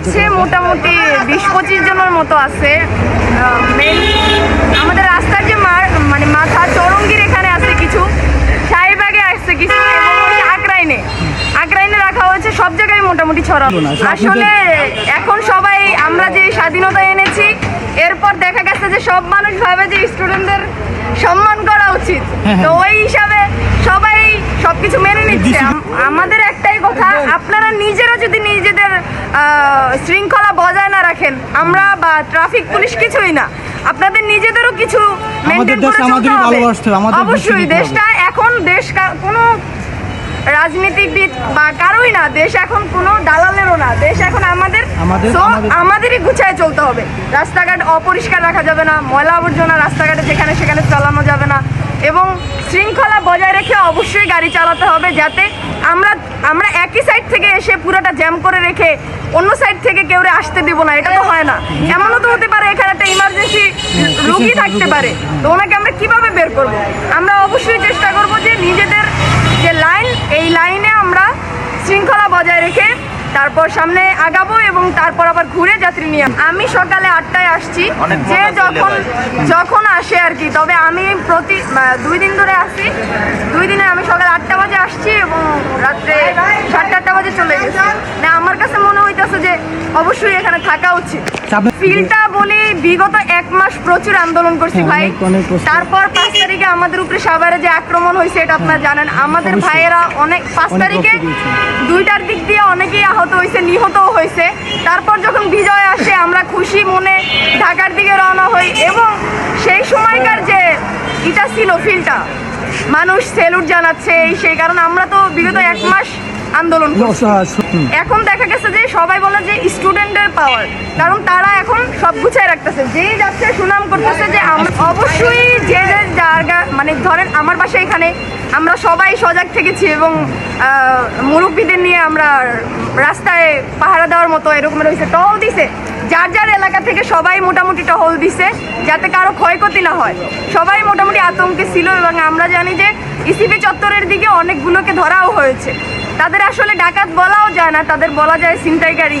আছে মোটামুটি বিশ পঁচিশ জনের মতো আছে। মেন আমাদের রাস্তার যে মার মানে মাথা চরঙ্গির এখানে আছে কিছু। শাহিবাগে আসছে কিছু আকরাইনে আকরাইনে রাখা হয়েছে সব জায়গায় মোটামুটি ছড়ানো। আসলে এখন সবাই আমরা যে স্বাধীনতা এনেছি এরপর দেখা গেছে যে সব মানুষ ভাবে যে স্টুডেন্টদের সম্মান করা উচিত। হ্যাঁ, তো ওই হিসাবে সবকিছু মেনে নিচ্ছে। আমাদের একটাই কথা আপনারা নিজেরা যদি নিজেদের শৃঙ্খলা বজায় না রাখেন আমরা বা ট্রাফিক পুলিশ কিছুই না। আপনাদের নিজেদেরও কিছু মেনটেন করে চলতে হবে। ভালোবাসতে হবে, আমাদের অবশ্যই। দেশটা এখন দেশ কোনো রাজনীতিবিদ বা কারোই না দেশ এখন কোনো দালালেরও না দেশ এখন আমাদের। আমাদের- আমাদেরই গুছায় চলতে হবে। রাস্তাঘাট অপরিষ্কার রাখা যাবে না ময়লা আবর্জনা রাস্তাঘাটে যেখানে সেখানে চালানো যাবে না। এবং শৃঙ্খলা বজায় রেখে অবশ্যই গাড়ি চালাতে হবে যাতে আমরা আমরা একই সাইড থেকে এসে পুরোটা জ্যাম করে রেখে অন্য সাইড থেকে কেউ আসতে দিব না, এটা তো হয় না। এমনও তো হতে পারে এখানে একটা ইমার্জেন্সি রুগী থাকতে পারে। তো ওনাকে আমরা কীভাবে বের করব? আমরা অবশ্যই চেষ্টা করব যে নিজেদের যে লাইন এই লাইনে আমরা শৃঙ্খলা বজায় রেখে তারপর সামনে আগাবো এবং তারপর আবার ঘুরে যাত্রী নিয়ে আমি সকালে আটটায় আসছি। যে যখন যখন আসে আর কি তবে আমি প্রতি দুই দিন ধরে আসি। দুই দিনে আমি সকাল আটটা বাজে আসছি এবং রাত্রে সাড়ে আটটা বাজে চলে গেছি না আমার কাছে মনে হইতেছে যে অবশ্যই এখানে থাকা উচিত। ফিলটা বলি বিগত এক মাস প্রচুর আন্দোলন করছি হ্যাঁ, ভাই। তারপর পাঁচ তারিখে আমাদের উপরে সাভারে যে আক্রমণ হয়েছে এটা আপনারা জানেন। আমাদের ভাইয়েরা অনেক পাঁচ তারিখে দুইটার দিক দিয়ে অনেকেই আহত হয়েছে নিহতও হয়েছে। তারপর যখন বিজয় আসে আমরা খুশি মনে ঢাকার দিকে রওনা হই এবং সেই সময়কার যে এটা ছিল ফিলটা মানুষ সেলুট জানাচ্ছে এই সেই কারণ আমরা তো বিগত এক মাস আন্দোলন। এখন দেখা গেছে যে সবাই বলে যে স্টুডেন্টের পাওয়ার কারণ তারা এখন সব গুছায় রাখতেছে। যেই যাচ্ছে সুনাম করতেছে যে অবশ্যই যে যে জায়গা মানে ধরেন আমার বাসা এখানে আমরা সবাই সজাগ থেকেছি এবং মুরব্বীদের নিয়ে আমরা রাস্তায় পাহারা দেওয়ার মতো এরকম রয়েছে টহল দিছে। যার যার এলাকা থেকে সবাই মোটামুটি টহল দিছে যাতে কারও ক্ষয়ক্ষতি না হয়। সবাই মোটামুটি আতঙ্কে ছিল এবং আমরা জানি যে ইসিপি চত্বরের দিকে অনেকগুলোকে ধরাও হয়েছে। তাদের আসলে ডাকাত বলাও যায় না তাদের বলা যায় ছিনতাইকারী